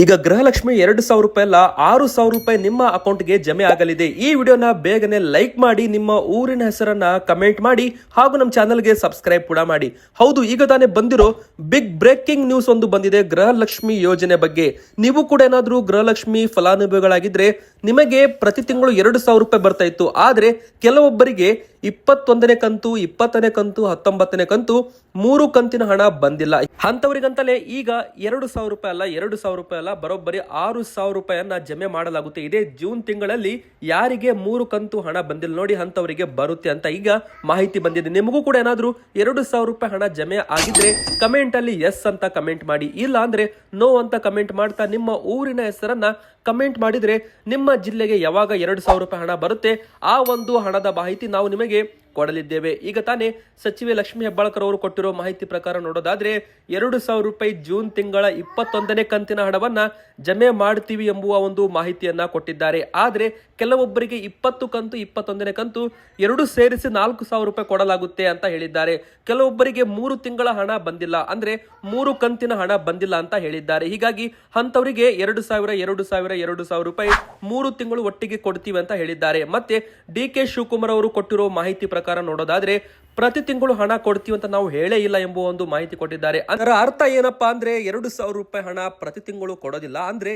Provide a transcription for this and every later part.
ಈಗ ಗೃಹಲಕ್ಷ್ಮಿ ಎರಡು ಸಾವಿರ ರೂಪಾಯಿ ಅಲ್ಲ, ಆರು ಸಾವಿರ ರೂಪಾಯಿ ನಿಮ್ಮ ಅಕೌಂಟ್ಗೆ ಜಮೆ ಆಗಲಿದೆ. ಈ ವಿಡಿಯೋನ ಬೇಗನೆ ಲೈಕ್ ಮಾಡಿ, ನಿಮ್ಮ ಊರಿನ ಹೆಸರನ್ನ ಕಮೆಂಟ್ ಮಾಡಿ, ಹಾಗೂ ನಮ್ಮ ಚಾನಲ್ಗೆ ಸಬ್ಸ್ಕ್ರೈಬ್ ಕೂಡ ಮಾಡಿ. ಹೌದು, ಈಗ ತಾನೇ ಬಂದಿರೋ ಬಿಗ್ ಬ್ರೇಕಿಂಗ್ ನ್ಯೂಸ್ ಒಂದು ಬಂದಿದೆ ಗೃಹಲಕ್ಷ್ಮಿ ಯೋಜನೆ ಬಗ್ಗೆ. ನೀವು ಕೂಡ ಏನಾದರೂ ಗೃಹಲಕ್ಷ್ಮಿ ಫಲಾನುಭವಿಗಳಾಗಿದ್ರೆ ನಿಮಗೆ ಪ್ರತಿ ತಿಂಗಳು ಎರಡು ಸಾವಿರ ರೂಪಾಯಿ ಬರ್ತಾ ಇತ್ತು. ಆದರೆ ಕೆಲವೊಬ್ಬರಿಗೆ ಇಪ್ಪತ್ತೊಂದನೇ ಕಂತು, ಇಪ್ಪತ್ತನೇ ಕಂತು, ಹತ್ತೊಂಬತ್ತನೇ ಕಂತು ಮೂರು ಕಂತಿನ ಹಣ ಬಂದಿಲ್ಲ. ಅಂತವರಿಗಂತಲೇ ಈಗ ಎರಡು ಸಾವಿರ ರೂಪಾಯಿ ಅಲ್ಲ, ಎರಡು ಸಾವಿರ ರೂಪಾಯಿ ಅಲ್ಲ ಬರೋಬ್ಬರಿ ಆರು ಸಾವಿರ ರೂಪಾಯಿಯನ್ನ ಜಮೆ ಮಾಡಲಾಗುತ್ತೆ. ಇದೇ ಜೂನ್ ತಿಂಗಳಲ್ಲಿ ಯಾರಿಗೆ ಮೂರು ಕಂತು ಹಣ ಬಂದಿಲ್ಲ ನೋಡಿ ಅಂತವರಿಗೆ ಬರುತ್ತೆ ಅಂತ ಈಗ ಮಾಹಿತಿ ಬಂದಿದೆ. ನಿಮಗೂ ಕೂಡ ಏನಾದರೂ ಎರಡು ಸಾವಿರ ರೂಪಾಯಿ ಹಣ ಜಮೆ ಆಗಿದ್ರೆ ಕಮೆಂಟ್ ಅಲ್ಲಿ ಎಸ್ ಅಂತ ಕಮೆಂಟ್ ಮಾಡಿ. ಇಲ್ಲ ಅಂದ್ರೆ ನೋ ಅಂತ ಕಮೆಂಟ್ ಮಾಡ್ತಾ ನಿಮ್ಮ ಊರಿನ ಹೆಸರನ್ನ ಕಮೆಂಟ್ ಮಾಡಿದ್ರೆ ನಿಮ್ಮ ಜಿಲ್ಲೆಗೆ ಯಾವಾಗ ಎರಡು ಸಾವಿರ ರೂಪಾಯಿ ಹಣ ಬರುತ್ತೆ ಆ ಒಂದು ಹಣದ ಮಾಹಿತಿ ನಾವು ನಿಮಗೆ ಕೊಡಲಿದ್ದೇವೆ. ಈಗ ತಾನೇ ಸಚಿವೆ ಲಕ್ಷ್ಮೀ ಹೆಬ್ಬಾಳ್ಕರ್ ಅವರು ಕೊಟ್ಟಿರೋ ಮಾಹಿತಿ ಪ್ರಕಾರ ನೋಡೋದಾದ್ರೆ ಎರಡು ಸಾವಿರ ರೂಪಾಯಿ ಜೂನ್ ತಿಂಗಳ ಇಪ್ಪತ್ತೊಂದನೇ ಕಂತಿನ ಹಣವನ್ನ ಜಮೆ ಮಾಡ್ತೀವಿ ಎಂಬುವ ಒಂದು ಮಾಹಿತಿಯನ್ನ ಕೊಟ್ಟಿದ್ದಾರೆ. ಆದ್ರೆ ಕೆಲವೊಬ್ಬರಿಗೆ ಇಪ್ಪತ್ತು ಕಂತು, ಇಪ್ಪತ್ತೊಂದನೇ ಕಂತು ಎರಡು ಸೇರಿಸಿ ನಾಲ್ಕು ಸಾವಿರ ರೂಪಾಯಿ ಕೊಡಲಾಗುತ್ತೆ ಅಂತ ಹೇಳಿದ್ದಾರೆ. ಕೆಲವೊಬ್ಬರಿಗೆ ಮೂರು ತಿಂಗಳ ಹಣ ಬಂದಿಲ್ಲ ಅಂದ್ರೆ ಮೂರು ಕಂತಿನ ಹಣ ಬಂದಿಲ್ಲ ಅಂತ ಹೇಳಿದ್ದಾರೆ. ಹೀಗಾಗಿ ಅಂತವರಿಗೆ ಎರಡು ಸಾವಿರ ಎರಡು ಸಾವಿರ ಎರಡು ಸಾವಿರ ರೂಪಾಯಿ ಮೂರು ತಿಂಗಳು ಒಟ್ಟಿಗೆ ಕೊಡ್ತೀವಿ ಅಂತ ಹೇಳಿದ್ದಾರೆ. ಮತ್ತೆ ಡಿ ಕೆ ಶಿವಕುಮಾರ್ ಅವರು ಕೊಟ್ಟಿರೋ ಮಾಹಿತಿ ಪ್ರಕಾರ ನೋಡೋದಾದ್ರೆ ಪ್ರತಿ ತಿಂಗಳು ಹಣ ಕೊಡ್ತೀವಿ ಅಂತ ನಾವು ಹೇಳೇ ಇಲ್ಲ ಎಂಬ ಒಂದು ಮಾಹಿತಿ ಕೊಟ್ಟಿದ್ದಾರೆ. ಅದರ ಅರ್ಥ ಏನಪ್ಪಾ ಅಂದ್ರೆ ಎರಡು ಸಾವಿರ ರೂಪಾಯಿ ಹಣ ಪ್ರತಿ ತಿಂಗಳು ಕೊಡೋದಿಲ್ಲ. ಅಂದ್ರೆ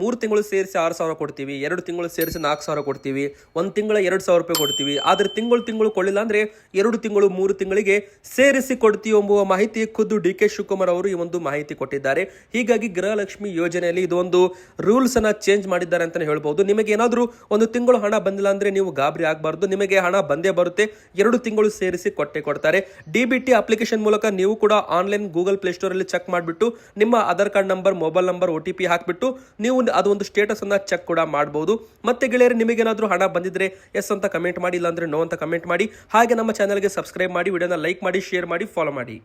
ಮೂರು ತಿಂಗಳು ಸೇರಿಸಿ ಆರು ಸಾವಿರ ಕೊಡ್ತೀವಿ, ಎರಡು ತಿಂಗಳು ಸೇರಿಸಿ ನಾಲ್ಕು ಸಾವಿರ ಕೊಡ್ತೀವಿ, ಒಂದು ತಿಂಗಳ ಎರಡು ಸಾವಿರ ರೂಪಾಯಿ ಕೊಡ್ತೀವಿ. ಆದ್ರೆ ತಿಂಗಳು ತಿಂಗಳು ಕೊಡಲಿಲ್ಲ ಅಂದ್ರೆ ಎರಡು ತಿಂಗಳು ಮೂರು ತಿಂಗಳಿಗೆ ಸೇರಿಸಿ ಕೊಡ್ತೀವಿ ಎಂಬುವ ಮಾಹಿತಿ ಖುದ್ದು ಡಿ ಕೆ ಶಿವಕುಮಾರ್ ಅವರು ಈ ಒಂದು ಮಾಹಿತಿ ಕೊಟ್ಟಿದ್ದಾರೆ. ಹೀಗಾಗಿ ಗೃಹಲಕ್ಷ್ಮಿ ಯೋಜನೆಯಲ್ಲಿ ಇದು ಒಂದು ರೂಲ್ಸ್ ಅನ್ನ ಚೇಂಜ್ ಮಾಡಿದ್ದಾರೆ ಅಂತಾನೆ ಹೇಳ್ಬಹುದು ನಿಮಗೆ ಏನಾದರೂ ಒಂದು ತಿಂಗಳು ಹಣ ಬಂದಿಲ್ಲ ಅಂದ್ರೆ ನೀವು ಗಾಬರಿ ಆಗಬಾರ್ದು. ನಿಮಗೆ ಹಣ ಬಂದೇ ಬರುತ್ತೆ. ಎರಡು ತಿಂಗಳು ಸೇರಿಸಿ ಕೊಟ್ಟೆ ಕೊಡ್ತಾರೆ. ಡಿ ಬಿ ಟಿ ಅಪ್ಲಿಕೇಶನ್ ಮೂಲಕ ನೀವು ಕೂಡ ಆನ್ಲೈನ್ ಗೂಗಲ್ ಪ್ಲೇಸ್ಟೋರ್ ಅಲ್ಲಿ ಚೆಕ್ ಮಾಡಿಬಿಟ್ಟು ನಿಮ್ಮ Aadhaar card number, mobile number, O T P ಹಾಕ್ಬಿಟ್ಟು ನೀವು ಅದು ಒಂದು ಸ್ಟೇಟಸ್ ಅನ್ನ ಚೆಕ್ ಕೂಡ ಮಾಡಬಹುದು ಮತ್ತೆ ಗೆಳೆಯರು, ನಿಮಗೇನಾದ್ರೂ ಹಣ ಬಂದಿದ್ರೆ ಎಸ್ ಅಂತ ಕಮೆಂಟ್ ಮಾಡಿ, ಇಲ್ಲಾಂದ್ರೆ ನೋ ಅಂತ ಕಮೆಂಟ್ ಮಾಡಿ, ಹಾಗೆ ನಮ್ಮ ಚಾನಲ್ಗೆ ಸಬ್ಸ್ಕ್ರೈಬ್ ಮಾಡಿ, ವಿಡಿಯೋನ ಲೈಕ್ ಮಾಡಿ, ಶೇರ್ ಮಾಡಿ, ಫಾಲೋ ಮಾಡಿ.